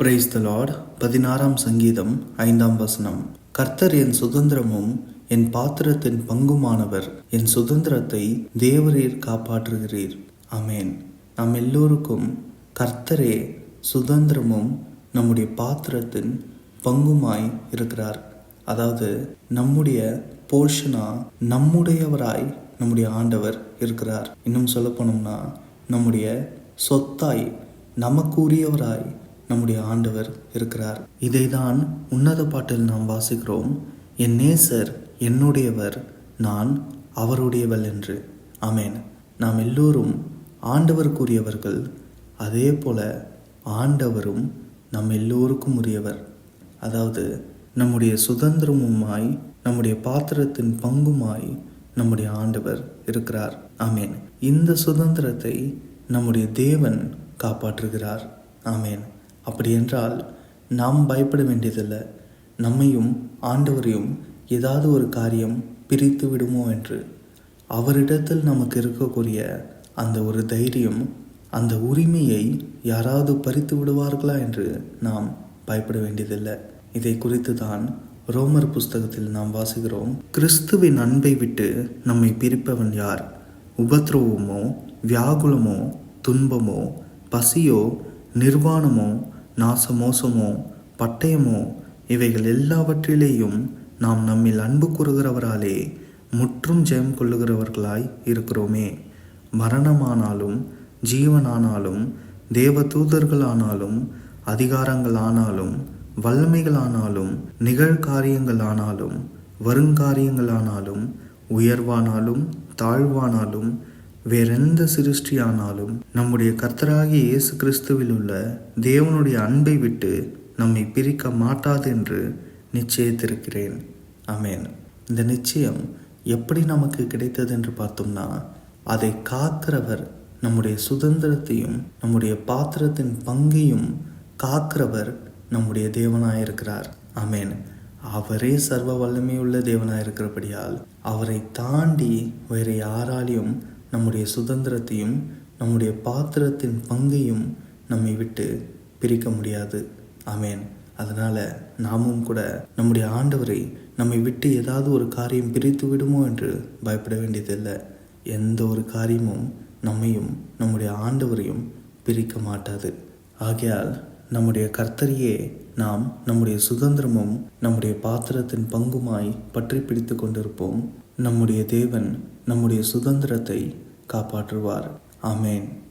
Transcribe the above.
Praise the Lord பதினாறாம் சங்கீதம் ஐந்தாம் வசனம். கர்த்தர் என் சுதந்திரமும் என் பாத்திரத்தின் பங்குமானவர். என் சுதந்திரத்தை தேவரீர் காப்பாற்றுகிறீர். அமேன் நம் எல்லோருக்கும் கர்த்தரே சுதந்திரமும் நம்முடைய பாத்திரத்தின் பங்குமாய் இருக்கிறார். அதாவது நம்முடைய போர்ஷனா நம்முடையவராய் நம்முடைய ஆண்டவர் இருக்கிறார். இன்னும் சொல்ல போனோம்னா நம்முடைய சொத்தாய் நமக்குரியவராய் நம்முடைய ஆண்டவர் இருக்கிறார். இதைதான் உன்னத பாட்டில் நாம் வாசிக்கிறோம். என் நேசர் என்னுடையவர் நான் அவருடையவள் என்று. அமேன் நாம் எல்லோரும் ஆண்டவருக்குரியவர்கள். அதே போல ஆண்டவரும் நம் எல்லோருக்கும் உரியவர். அதாவது நம்முடைய சுதந்திரமுமாய் நம்முடைய பாத்திரத்தின் பங்குமாய் நம்முடைய ஆண்டவர் இருக்கிறார். ஆமேன். இந்த சுதந்திரத்தை நம்முடைய தேவன் காப்பாற்றுகிறார். ஆமேன். அப்படி என்றால் நாம் பயப்பட வேண்டியதில்லை. நம்மையும் ஆண்டவரையும் ஏதாவது ஒரு காரியம் பிரித்து விடுமோ என்று. அவரிடத்தில் நமக்கு இருக்கக்கூடிய அந்த ஒரு தைரியம் அந்த உரிமையை யாராவது பறித்து விடுவார்களா என்று நாம் பயப்பட வேண்டியதில்லை. இதை குறித்து தான் ரோமர் புஸ்தகத்தில் நாம் வாசிக்கிறோம். கிறிஸ்துவின் அன்பை விட்டு நம்மை பிரிப்பவன் யார்? உபத்ரவமோ வியாகுலமோ துன்பமோ பசியோ நிர்வாணமோ நாசமோசமோ பட்டயமோ இவைகள் எல்லாவற்றிலேயும் நாம் நம்மில் அன்பு கூறுகிறவராலே முற்றும் ஜெயம் கொள்ளுகிறவர்களாய் இருக்கிறோமே. மரணமானாலும் ஜீவனானாலும் தேவ தூதர்களானாலும் அதிகாரங்களானாலும் வல்லமைகளானாலும் நிகழ்காரியங்களானாலும் வருங்காரியங்களானாலும் உயர்வானாலும் தாழ்வானாலும் வேறெந்த சிருஷ்டியானாலும் நம்முடைய கர்த்தராகிய இயேசு கிறிஸ்துவில் உள்ள தேவனுடைய அன்பை விட்டு நம்மை பிரிக்க மாட்டாது என்று நிச்சயித்திருக்கிறேன். அமேன் இந்த நிச்சயம் எப்படி நமக்கு கிடைத்தது என்று பார்த்தோம்னா அதை காக்கிறவர் நம்முடைய சுதந்திரத்தையும் நம்முடைய பாத்திரத்தின் பங்கையும் காக்கிறவர் நம்முடைய தேவனாயிருக்கிறார். அமேன் அவரே சர்வ வல்லமையுள்ள தேவனாயிருக்கிறபடியால் அவரை தாண்டி வேறு யாராலையும் நம்முடைய சுதந்திரத்தையும் நம்முடைய பாத்திரத்தின் பங்கையும் நம்மை விட்டு பிரிக்க முடியாது. அமேன் அதனால் நாமும் கூட நம்முடைய ஆண்டவரை நம்மை விட்டு ஏதாவது ஒரு காரியம் பிரித்து விடுமோ என்று பயப்பட வேண்டியதில்லை. எந்த ஒரு காரியமும் நம்மையும் நம்முடைய ஆண்டவரையும் பிரிக்க மாட்டாது. ஆகையால் நம்முடைய கர்த்தரையே நாம் நம்முடைய சுதந்திரமும் நம்முடைய பாத்திரத்தின் பங்குமாய் பற்றி பிடித்து கொண்டிருப்போம். நம்முடைய தேவன் நம்முடைய சுதந்திரத்தை காப்பாற்றுவார். ஆமேன்.